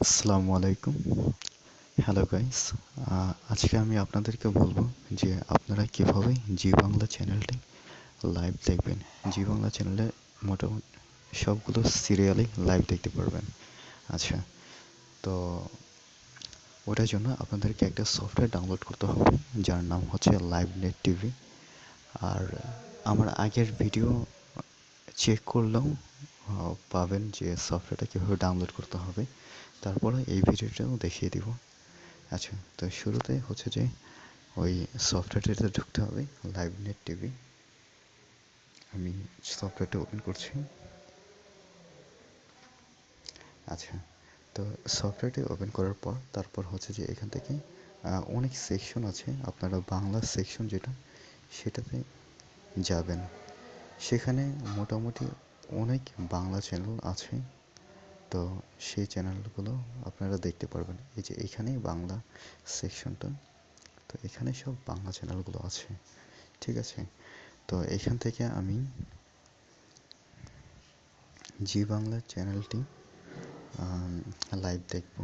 আসসালামু আলাইকুম। Hello guys আজকে আমি আপনাদেরকে বলব যে আপনারা কীভাবে জি বাংলা চ্যানেলটি লাইভ দেখবেন। জি বাংলা চ্যানেলে মোটামুটি সবগুলো সিরিয়ালে লাইভ দেখতে পারবেন। আচ্ছা তো ওটার জন্য আপনাদেরকে একটা সফটওয়্যার ডাউনলোড করতে হবে, যার নাম হচ্ছে লাইভ নেট টিভি আর আমার আগের ভিডিও চেক করলেও পাবেন যে সফটওয়্যারটা কীভাবে ডাউনলোড করতে হবে। তারপরে এই ভিডিওটাও দেখিয়ে দিব। আচ্ছা তো শুরুতে হচ্ছে যে ওই সফটওয়্যারটাতে ঢুকতে হবে লাইভ নেট টিভি আমি সফটওয়্যারটা ওপেন করছি। আচ্ছা তো সফটওয়্যারটি ওপেন করার পর তারপর হচ্ছে যে এখান থেকে অনেক সেকশন আছে। আপনারা বাংলা সেকশন যেটা, সেটাতে যাবেন। সেখানে মোটামুটি অনেক বাংলা চ্যানেল আছে। তো সেই চ্যানেলগুলো আপনারা দেখতে পারবেন। এই যে এখানেই বাংলা সেকশনটা তো এখানে সব বাংলা চ্যানেলগুলো আছে। ঠিক আছে? তো এখান থেকে আমি জি বাংলা চ্যানেলটি লাইভ দেখব।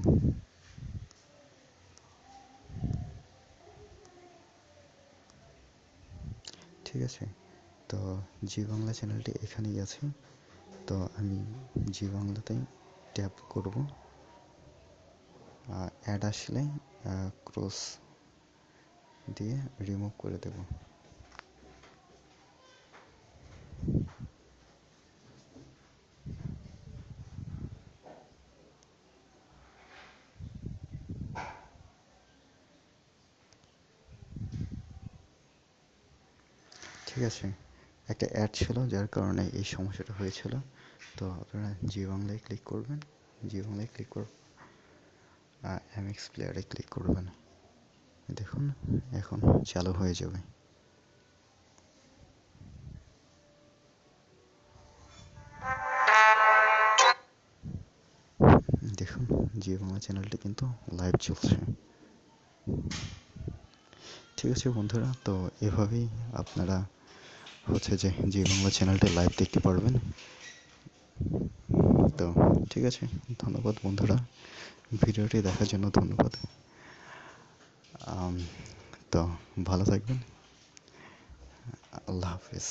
ঠিক আছে? তো জি বাংলা চ্যানেলটি এখানেই আছে। তো আমি জি বাংলাতেই ট্যাপ করব। অ্যাড আসলে ক্রস দিয়ে রিমুভ করে দেব। ঠিক আছে? একটা অ্যাড ছিল যার কারণে এই সমস্যাটা হয়েছিল। তো আপনারা জি বাংলায় ক্লিক করবেন। জি বাংলায় ক্লিক কর এমএক্স প্লেয়ারে ক্লিক করবেন। দেখুন, এখন চালু হয়ে যাবে। দেখুন, জি বাংলা চ্যানেলটি কিন্তু লাইভ চলছে। ঠিক আছে বন্ধুরা, তো এভাবেই আপনারা হচ্ছে যে জি বাংলা চ্যানেলটা লাইভ দেখতে পারবেন। তো ঠিক আছে, ধন্যবাদ বন্ধুরা। ভিডিওটি দেখার জন্য ধন্যবাদ। তো ভালো থাকবেন। আল্লাহ হাফিজ।